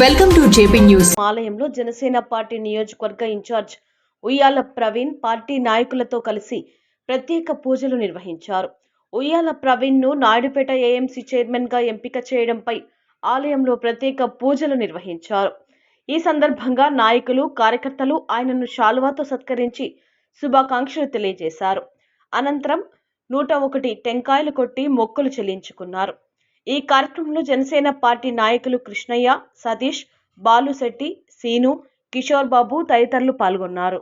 Welcome to JP news. ఆలయంలో Janasena party నియోజకవర్గ incharge ఉయ్యాల ప్రవీణ్ పార్టీ నాయకులతో కలిసి ప్రత్యేక పూజలు నిర్వహించారు. ఉయ్యాల ప్రవీణ్ను నాయుడుపేట ఏఎంసీ చైర్మన్గా ఎంపిక చేయడంపై ఆలయంలో ప్రత్యేక పూజలు నిర్వహించారు. ఈ సందర్భంగా నాయకులు కార్యకర్తలు ఆయనను శాలువాతో సత్కరించి శుభాకాంక్షలు తెలియజేశారు. అనంతరం నూట ఒకటి టెంకాయలు కొట్టి మొక్కులు చెల్లించుకున్నారు. ఈ కార్యక్రమంలో జనసేన పార్టీ నాయకులు కృష్ణయ్య సతీష్ బాలుశెట్టి సీను కిషోర్ బాబు తదితరులు పాల్గొన్నారు.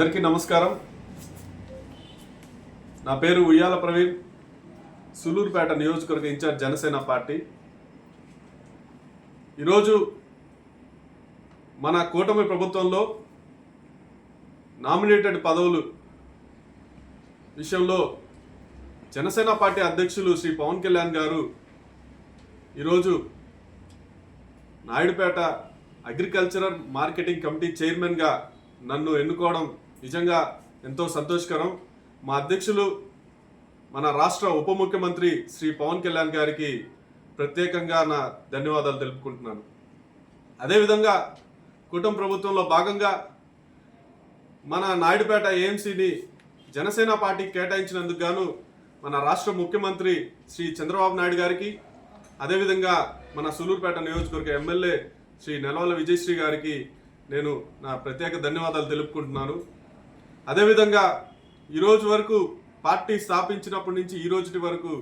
అందరికీ నమస్కారం. నా పేరు ఉయ్యాల ప్రవీణ్. సులూరుపేట నియోజకవర్గ ఇన్ఛార్జ్ జనసేన పార్టీ. ఈరోజు మన కూటమి ప్రభుత్వంలో నామినేటెడ్ పదవులు విషయంలో జనసేన పార్టీ అధ్యక్షులు శ్రీ పవన్ కళ్యాణ్ గారు ఈరోజు నాయుడుపేట అగ్రికల్చరల్ మార్కెటింగ్ కమిటీ చైర్మన్గా నన్ను ఎన్నుకోవడం నిజంగా ఎంతో సంతోషకరం. మా అధ్యక్షులు మన రాష్ట్ర ఉప ముఖ్యమంత్రి శ్రీ పవన్ కళ్యాణ్ గారికి ప్రత్యేకంగా నా ధన్యవాదాలు తెలుపుకుంటున్నాను. అదేవిధంగా కుటుంబ ప్రభుత్వంలో భాగంగా మన నాయుడుపేట ఏఎంసీని జనసేన పార్టీకి కేటాయించినందుకు గాను మన రాష్ట్ర ముఖ్యమంత్రి శ్రీ చంద్రబాబు నాయుడు గారికి అదేవిధంగా మన సులూరుపేట నియోజకవర్గ ఎమ్మెల్యే శ్రీ నెలవల విజయశ్రీ గారికి నేను నా ప్రత్యేక ధన్యవాదాలు తెలుపుకుంటున్నాను. అదేవిధంగా ఈరోజు వరకు పార్టీ స్థాపించినప్పటి నుంచి ఈ రోజుటి వరకు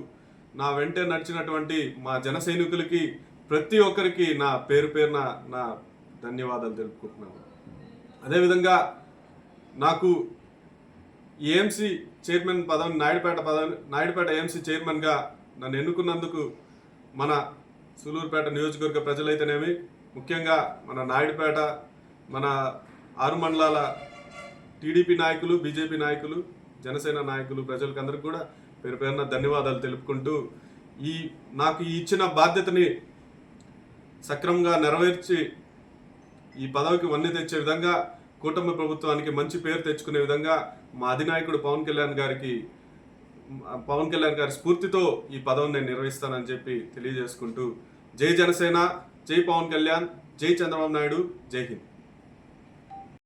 నా వెంటే నడిచినటువంటి మా జన సైనికులకి ప్రతి ఒక్కరికి నా పేరు పేరున నా ధన్యవాదాలు తెలుపుకుంటున్నాను. అదేవిధంగా నాకు ఏఎంసీ చైర్మన్ పదవి నాయుడుపేట పదవి నాయుడుపేట ఏఎంసీ చైర్మన్గా నన్ను ఎన్నుకున్నందుకు మన సూలూరుపేట నియోజకవర్గ ప్రజలైతేనేమి ముఖ్యంగా మన నాయుడుపేట మన ఆరు మండలాల టీడీపీ నాయకులు బీజేపీ నాయకులు జనసేన నాయకులు ప్రజలకు అందరికీ కూడా పేరు పేరున ధన్యవాదాలు తెలుపుకుంటూ ఈ నాకు ఈ ఇచ్చిన బాధ్యతని సక్రమంగా నెరవేర్చి ఈ పదవికి వన్నీ తెచ్చే విధంగా కూటమి ప్రభుత్వానికి మంచి పేరు తెచ్చుకునే విధంగా మా అధినాయకుడు పవన్ కళ్యాణ్ గారికి పవన్ కళ్యాణ్ గారి స్ఫూర్తితో ఈ పదవిని నేను నిర్వహిస్తానని చెప్పి తెలియజేసుకుంటూ జై జనసేన జై పవన్ కళ్యాణ్ జై చంద్రబాబు నాయుడు జై హింద్.